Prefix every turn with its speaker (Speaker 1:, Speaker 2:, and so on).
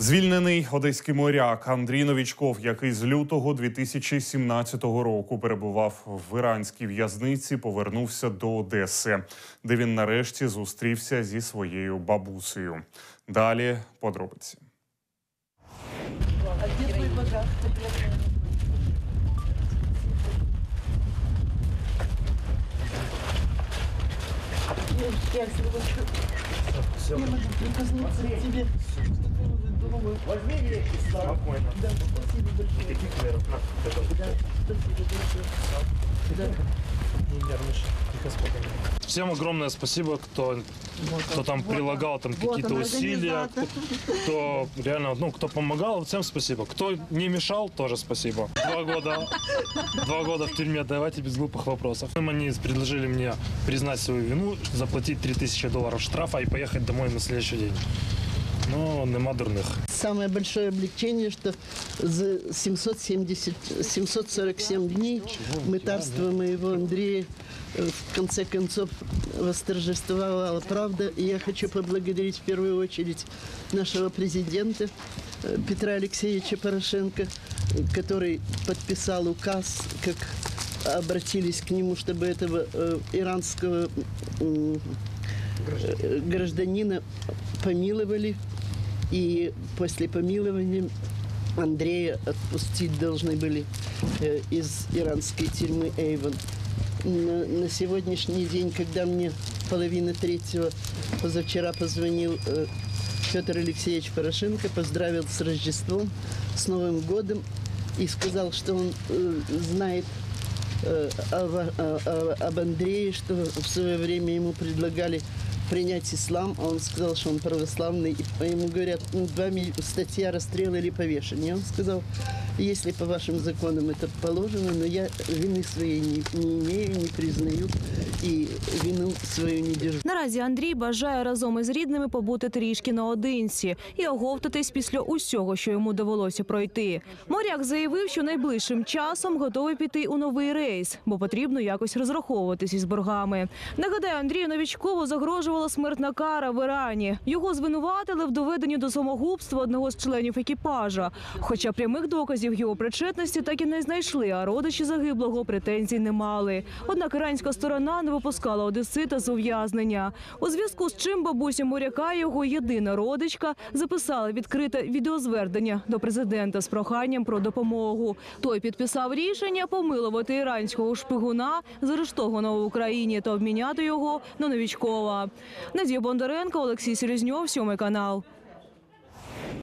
Speaker 1: Звільнений одеський моряк Андрій Новічков, який з лютого 2017 року перебував в іранській в'язниці, повернувся до Одеси, де він нарешті зустрівся зі своєю бабусею. Далі подробиці.
Speaker 2: А багаж? Я могу прикоснуться к тебе. Возьми Спокойно. Да, спасибо большое. Да, спасибо большое. Да.
Speaker 3: Всем огромное спасибо, кто, кто там прилагал там какие-то усилия, кто реально, ну, кто помогал, всем спасибо. Кто не мешал, тоже спасибо. Два года, два года в тюрьме, давайте без глупых вопросов. Они предложили мне признать свою вину, заплатить 3000 долларов штрафа и поехать домой на следующий день. Ну, нема дурных.
Speaker 2: Самое большое облегчение, что за 770, 747 дней мытарство моего Андрея э, в конце концов восторжествовала правда. И я хочу поблагодарить в первую очередь нашего президента э, Петра Алексеевича Порошенко, э, который подписал указ, как обратились к нему, чтобы этого э, иранского м, э, гражданина помиловали. И после помилования Андрея отпустить должны были э, из иранской тюрьмы Эйвен. На, на сегодняшний день, когда мне половина третьего позавчера позвонил э, Петр Алексеевич Порошенко, поздравил с Рождеством, с Новым годом и сказал, что он э, знает э, об Андрее, что в свое время ему предлагали принять ислам, а он сказал, что он православный. И по ему говорят, ну, вами статья расстрел или повешение. Он сказал, если по вашим законам это положено, но я вины своей не, не имею, не признаю и вину свою не держу.
Speaker 4: Наразі Андрій бажає разом із рідними побути трішки наодинці і оговтатись після усього, що йому довелося пройти. Моряк заявив, що найближчим часом готовий піти у новий рейс, бо потрібно якось розраховуватись із боргами. Нагадаю, Андрію Новічкову загрожувала смертна кара в Ірані. Його звинуватили в доведенні до самогубства одного з членів екіпажа. Хоча прямих доказів його причетності так і не знайшли, а родичі загиблого претензій не мали. Однак іранська сторона не випускала одесита з ув'язнення. У зв'язку з чим бабуся моряка, його єдина родичка, записала відкрите відеозвернення до президента з проханням про допомогу. Той підписав рішення помилувати іранського шпигуна, заарештованого в Україні, та обміняти його на новічкова. Надія Бондаренко, Олексій Селезньов, сьомий канал.